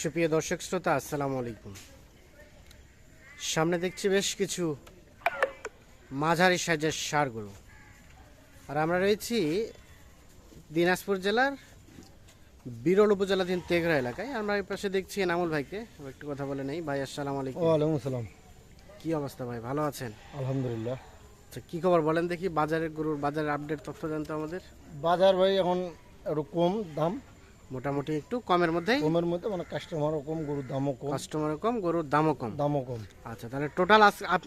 সুপ্রিয় দর্শক শ্রোতা আসসালামু আলাইকুম। সামনে দেখছি বেশ কিছু মাঝারি সাইজের সার গরু আর আমরা রয়েছি দিনাজপুর জেলার বিরল উপজেলাধীন তেঘরা এলাকায়। আমরা এই পাশে দেখছি এনামুল ভাইকে। একটু কথা বলে নেই। ভাই আসসালামু আলাইকুম। ওয়ালাইকুম আসসালাম। কি অবস্থা ভাই? ভালো আছেন? আলহামদুলিল্লাহ। আচ্ছা কি খবর বলেন দেখি? বাজারের গরুর বাজারের আপডেট তথ্য জানতো আমাদের। বাজার ভাই এখন একটু কম দাম। মোটামুটি একটু কমের মধ্যে কমের মধ্যে মানে কাস্টমারও কম গরুর দামও কম। কাস্টমারও কম গরুর দামও কম। দামও কম। আচ্ছা তাহলে টোটাল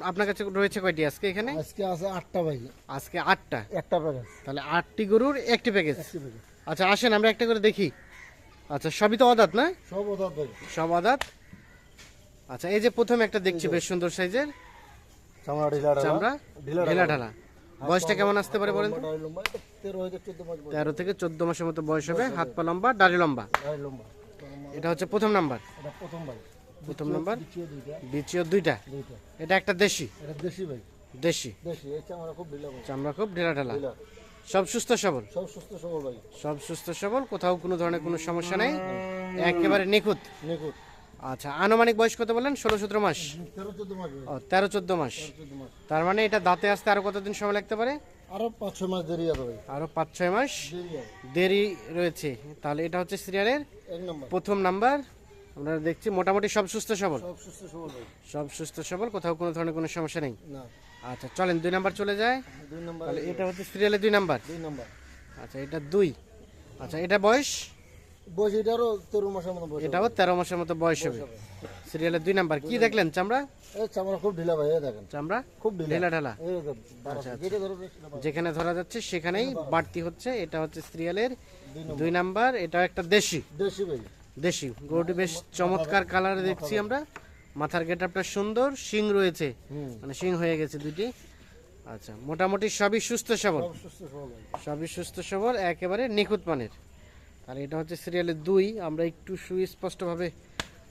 আপনার কাছে রয়েছে কয়টি আজকে এখানে? আজকে আছে আটটা ভাই। আজকে আটটা। একটা প্যাকেজ তাহলে আটটি গরুর একটি প্যাকেজ আচ্ছা আসেন আমরা একটা করে দেখি। আচ্ছা সবই তো অদাত না? সব ওদার ভাই। সব অদাত। আচ্ছা এই যে প্রথম একটা দেখছি বেশ সুন্দর সাইজের। চামড়া ঢিলা ঢালা। চামড়া ঢিলা ঢালা। বয়সটা কেমন আসতে পারে বলেন তো? তেরো থেকে চোদ্দ মাসের মতো বয়স হবে হাত পা লম্বা দাড়ি লম্বা। লম্বা। এটা হচ্ছে প্রথম নাম্বার। প্রথম ভাই। প্রথম নাম্বার। দ্বিতীয় দুইটা। এটা একটা দেশি। দেশি ভাই। দেশি। দেশি। চামড়া খুব ঢিলা ঢেলা সব সুস্থ সবল? সব সুস্থ সবল ভাই। সব সুস্থ সবল কোথাও কোনো ধরনের কোনো সমস্যা নেই? একেবারে নিখুঁত? নিখুঁত। আচ্ছা আনুমানিক বয়স কত বলেন ষোলো সতেরো মাস? তেরো চোদ্দ মাস। তেরো চোদ্দ মাস। তার মানে এটা দাঁতে আসতে আরও কতদিন সময় লাগতে পারে? আরও পাঁচ ছয় মাস দেরি আছে আরও পাঁচ ছয় মাস দেরি রয়েছে। তাহলে এটা হচ্ছে সিরিয়ালের প্রথম নাম্বার। আমরা দেখছি মোটামুটি সব সুস্থ সবল। সব সুস্থ সবল কোথাও কোনো ধরনের কোনো সমস্যা নেই? আচ্ছা চলেন দুই নাম্বার চলে যায়। দুই নম্বর এটা হচ্ছে সিরিয়ালের দুই নাম্বার। দুই নম্বর। আচ্ছা এটা দুই। আচ্ছা এটা বয়স? বয়স এটারও তেরো মাসের মতো বয়স এটাও তেরো মাসের মতো বয়স হবে। সিরিয়ালের দুই নাম্বার কি দেখলেন চামড়া? এই চামড়া খুব ঢিলা ভাই দেখেন। চামড়া? খুব ঢিলা। আচ্ছা, বারো। যেখানে ধরা যাচ্ছে সেখানেই বাড়তি। হচ্ছে। এটা হচ্ছে সিরিয়ালের দুই নাম্বার এটা একটা দেশি। দেশি ভাই। দেশি। গরুটি বেশ চমৎকার কালার দেখছি আমরা। মাথার গেটআপটা সুন্দর শিং রয়েছে। মানে শিং হয়ে গেছে দুটি আচ্ছা মোটামুটি সবই সুস্থ সবল। সবই সুস্থ সবল একেবারে নিখুঁত মানের। তাহলে এটা হচ্ছে সিরিয়ালের দুই। আমরা একটু সুস্পষ্টভাবে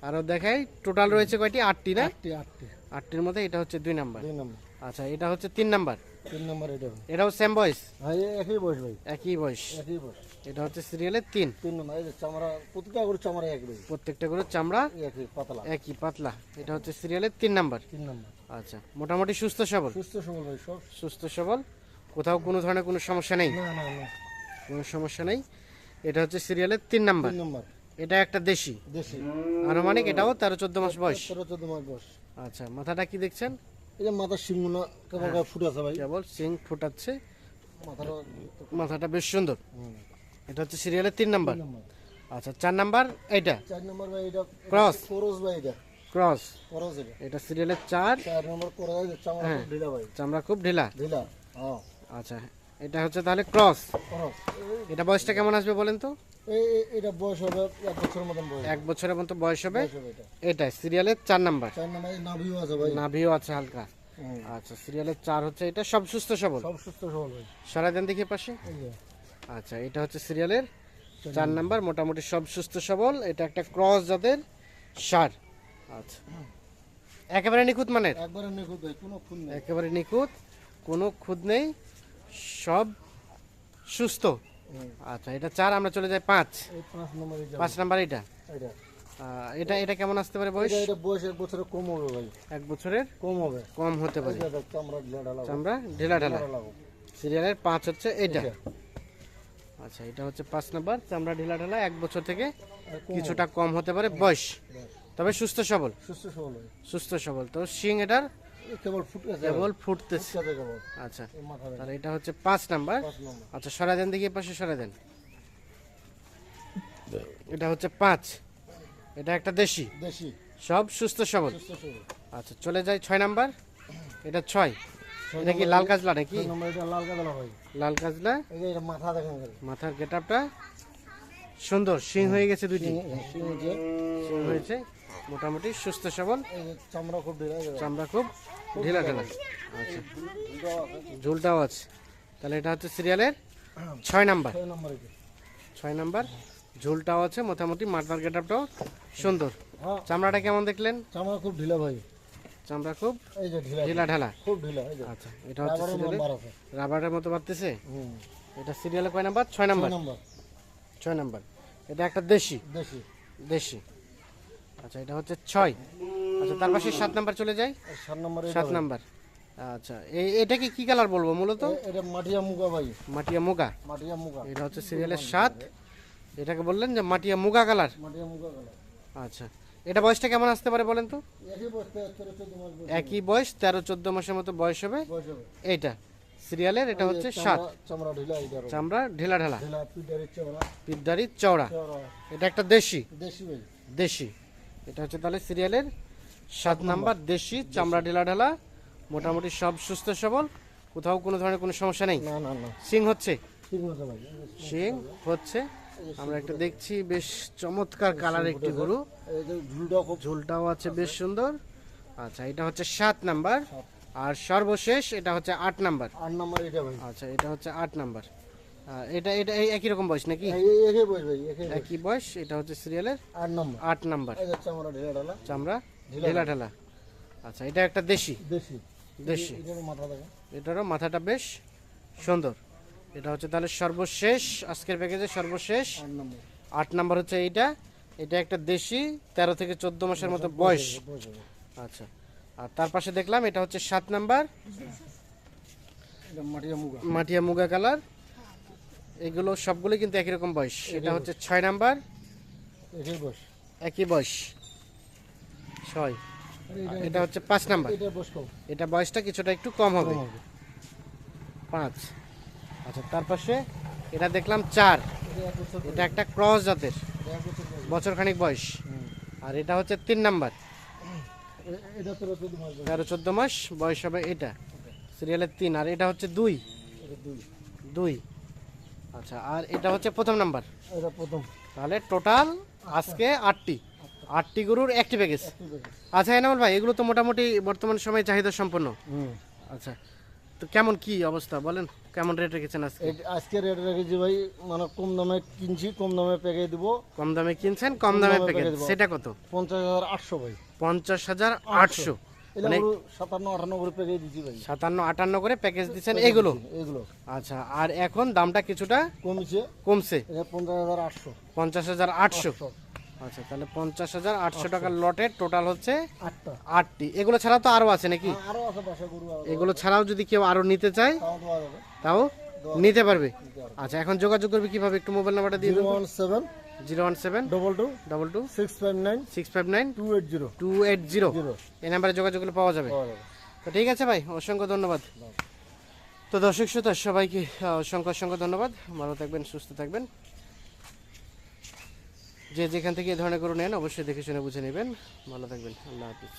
আরও দেখাই। টোটাল রয়েছে কয়টি? আটটি না? আটটি আটটি। আটটির মধ্যে এটা হচ্ছে দুই নাম্বার। দুই নম্বর। আচ্ছা এটা হচ্ছে তিন নাম্বার। তিন নম্বর এটা। এটাও সেম বয়স ভাই একই বয়স ভাই। একই বয়স। একই বয়স। এটা হচ্ছে সিরিয়ালের তিন। তিন নম্বর এই চামড়া প্রতিটা করে চামড়া এক ভাই। প্রত্যেকটা করে চামড়া একই পাতলা। একই পাতলা। এটা হচ্ছে সিরিয়ালের তিন নাম্বার। তিন নম্বর। আচ্ছা মোটামুটি সুস্থ সবল? সুস্থ সবল ভাই সব। সুস্থ সবল? কোথাও কোনো ধরনের কোনো সমস্যা নেই? না না না। কোনো সমস্যা নেই? এটা হচ্ছে সিরিয়ালের তিন নাম্বার। নম্বর। এটা একটা দেশি। দেশি। আনুমানিক এটাও তেরো চোদ্দ মাস বয়স। তেরো চোদ্দ মাস বয়স। আচ্ছা মাথাটা কি দেখছেন? এই যে মাথার সিংগুলো কেমন করে ভাই। কেবল সিং ফুটাচ্ছে। মাথাটা মাথাটা বেশ সুন্দর। এটা হচ্ছে সিরিয়ালের তিন নাম্বার। নম্বর। আচ্ছা চার নাম্বার এইটা? চার নম্বর ভাই এটা Cross. করস ভাই এটা। ক্রস করস এটা। এটা সিরিয়ালের চার। চার নম্বর করে চামড়া হ্যাঁ। খুব ঢিলা ভাই। চামড়া খুব ঢিলা। ঢিলা হ্যাঁ। আচ্ছা এটা হচ্ছে তাহলে ক্রস। এটা বয়সটা কেমন আসবে বলেন তো? এটা বয়স হবে এক বছরের মতন বয়স। এক বছরের মতো বয়স হবে। এটা। সিরিয়ালের চার নাম্বার। চার নম্বর নাভিও আছে ভাই। নাভিও আছে হালকা। আচ্ছা সিরিয়ালের চার হচ্ছে এটা সব সুস্থ সবল। সব সুস্থ সবল ভাই। সারা দেন দেখি পাশে। আচ্ছা এটা হচ্ছে সিরিয়ালের চার নাম্বার। মোটামুটি সব সুস্থ সবল। এটা একটা ক্রস যাদের সার। আচ্ছা। একেবারে নিখুঁত মানের? একবারে নিখুঁত ভাই কোনো খুন নেই। একেবারে নিখুঁত কোনো খুদ নেই। সব সুস্থ। আচ্ছা এটা চার আমরা চলে যাই পাঁচ। পাঁচ নম্বর এটা এটা এটা কেমন আসতে পারে বয়স? এটা বয়স এক বছরের কম হবে ভাই। এক বছরের কম হবে। কম হতে পারে। চামড়া ঢিলা ঢেলা সিরিয়ালের পাঁচ হচ্ছে এটা। আচ্ছা এটা হচ্ছে পাঁচ নাম্বার চামড়া ঢিলা ঢালা এক বছর থেকে কিছুটা কম হতে পারে বয়স। তবে সুস্থ সবল। সুস্থ সবল। সুস্থ সবল। তো শিং এটার কেবল ফুটে কেবল ফুটতেছে। আচ্ছা। তাহলে এটা হচ্ছে পাঁচ নাম্বার। আচ্ছা সরা দেন দেখি পাশে সরা দেন। এটা হচ্ছে পাঁচ। এটা একটা দেশি। দেশি। সব সুস্থ সবল। আচ্ছা চলে যায় ছয় নাম্বার। এটা ছয়। এটা কি লাল কাজলা নাকি? লাল কাজলা মাথা দেখেন মাথার গেটআপটা সুন্দর সিং হয়ে গেছে দুইটি। এই- এই যে হয়েছে। মোটামুটি সুস্থ সবল। চামড়া খুব ঢিলা চামড়া খুব ঢিলা ঢালা আচ্ছা। ঝুলটাও আছে। তাহলে এটা হচ্ছে সিরিয়ালের ছয় নাম্বার। ছয় নম্বর ঝুলটাও আছে মোটামুটি মাথার গেটআপটাও সুন্দর। হ্যাঁ। চামড়াটা কেমন দেখলেন? চামড়া খুব ঢিলা ভাই। চামড়া খুব ঢিলা। ঢিলা খুব ঢিলা আচ্ছা এটা হচ্ছে রাবারের মতো বাড়তেছে? এটা সিরিয়ালে কয় নাম্বার। ছয় নাম্বার। ছয় নম্বর। এটা একটা দেশি? দেশি। দেশি। আচ্ছা এটা হচ্ছে ছয়। আচ্ছা তার পাশে সাত নাম্বার চলে যায় সাত নম্বরে সাত। নাম্বার। আচ্ছা এটাকে কি কালার বলব মূলত? এটা মাটিয়া মুগা ভাই। মাটিয়া মুগা। মাটিয়া মুগা। এটা হচ্ছে সিরিয়ালের সাত। এটাকে বললেন যে মাটিয়া মুগা কালার। মাটিয়া মুগা কালার। আচ্ছা এটা বয়সটা কেমন আসতে পারে বলেন তো? একই বয়স তেরো চোদ্দ মাসের মতো বয়স হবে। বয়স হবে। এইটা। সিরিয়ালের এটা হচ্ছে সাত। চামড়া- ঢিলা ঢেলা ঢেলা। ঢিলা পিটারি পিদ্দারি চওড়া। এটা একটা দেশি। দেশি এটা হচ্ছে তাহলে সিরিয়ালের সাত নাম্বার। দেশি চামড়া ঢেলা ঢেলা মোটামুটি সব সুস্থ সবল কোথাও কোনো ধরনের কোনো সমস্যা নেই। না না না। সিং হচ্ছে? সিং হচ্ছে আমরা একটা দেখছি বেশ চমৎকার কালার একটি গরু। এই যে ঝুলটা খুব ঝোলটাও আছে বেশ সুন্দর। আচ্ছা এটা হচ্ছে সাত নাম্বার। আর সর্বশেষ এটা হচ্ছে আট নাম্বার। আট নম্বর এটা ভাই। আচ্ছা এটা হচ্ছে আট নাম্বার। এটা এটা এই একই রকম বয়স নাকি? একই বয়স ভাই একই বয়স। এটা হচ্ছে সিরিয়ালের আট নম্বর। আট নাম্বার। চামড়া ঢিলা ঢালা। চামড়া ঢেলা ঢেলা আচ্ছা এটা একটা দেশি। দেশি। দেশি। এটারও মাথাটা বেশ সুন্দর। এটা হচ্ছে তাহলে সর্বশেষ আজকের প্যাকেজে সর্বশেষ। আট নম্বর। হচ্ছে এইটা। এটা একটা দেশি তেরো থেকে চোদ্দ মাসের মতো বয়স আচ্ছা। আর তার পাশে দেখলাম এটা হচ্ছে সাত নাম্বার। মাটিয়া মুগা কালার। এগুলো সবগুলো কিন্তু একই রকম বয়স। এটা হচ্ছে ছয় নাম্বার। একই বয়স। একই বয়স ছয়। এটা- হচ্ছে পাঁচ নাম্বার। এটা বয়সটা কিছুটা একটু কম হবে। পাঁচ। আচ্ছা তার পাশে এটা দেখলাম চার। এটা একটা ক্রস জাতের। এটা বছর বয়স। খানিক বয়স আর এটা হচ্ছে তিন নাম্বার। তেরো চোদ্দ মাস বয়স। হবে এটা। সিরিয়ালের তিন আর এটা হচ্ছে দুই। দুই। আচ্ছা আর এটা হচ্ছে প্রথম নাম্বার। এটা প্রথম। তাহলে টোটাল আজকে আটটি। আটটি গরুর একটি প্যাকেজ। আচ্ছা এনামল ভাই এগুলো তো মোটামুটি বর্তমান সময়ে চাহিদা সম্পন্ন। আচ্ছা তো কেমন কি অবস্থা বলেন? কেমন রেট রেখেছেন আজকে? আজকে রেট রেখেছি ভাই মানে কম দামে কিনছি কম দামে প্যাকেজ দিব। কম দামে কিনছেন কম দামে প্যাকেজ সেটা কত? পঞ্চাশ হাজার আটশো ভাই। পঞ্চাশ হাজার আটশো। মানে সাতান্ন আটান্ন করে প্যাকেজ দিচ্ছেন এগুলো? এগুলো। আচ্ছা আর এখন দামটা কিছুটা কমছে। কমছে। পঞ্চাশ হাজার আটশো। আচ্ছা তাহলে পঞ্চাশ হাজার আটশো টাকার লটের টোটাল হচ্ছে আটটা। আটটি। এগুলো ছাড়া তো আরও আছে নাকি? আরও এগুলো ছাড়াও যদি কেউ আরও নিতে চায় তাও নিতে পারবে? আচ্ছা এখন যোগাযোগ করবে কীভাবে? একটু মোবাইল নাম্বারটা দিয়ে দেবো। Seven zero one seven double two double two six five nine six five nine two eight zero two eight zero এই নাম্বারে যোগাযোগ করলে পাওয়া যাবে। তো ঠিক আছে ভাই অসংখ্য ধন্যবাদ। তো দর্শক শ্রোতা সবাইকে অসংখ্য অসংখ্য ধন্যবাদ। ভালো থাকবেন সুস্থ থাকবেন। যে যেখান থেকে এ ধরনের করে নেন অবশ্যই দেখে শুনে বুঝে নেবেন। ভালো থাকবেন আল্লাহ হাফিজ।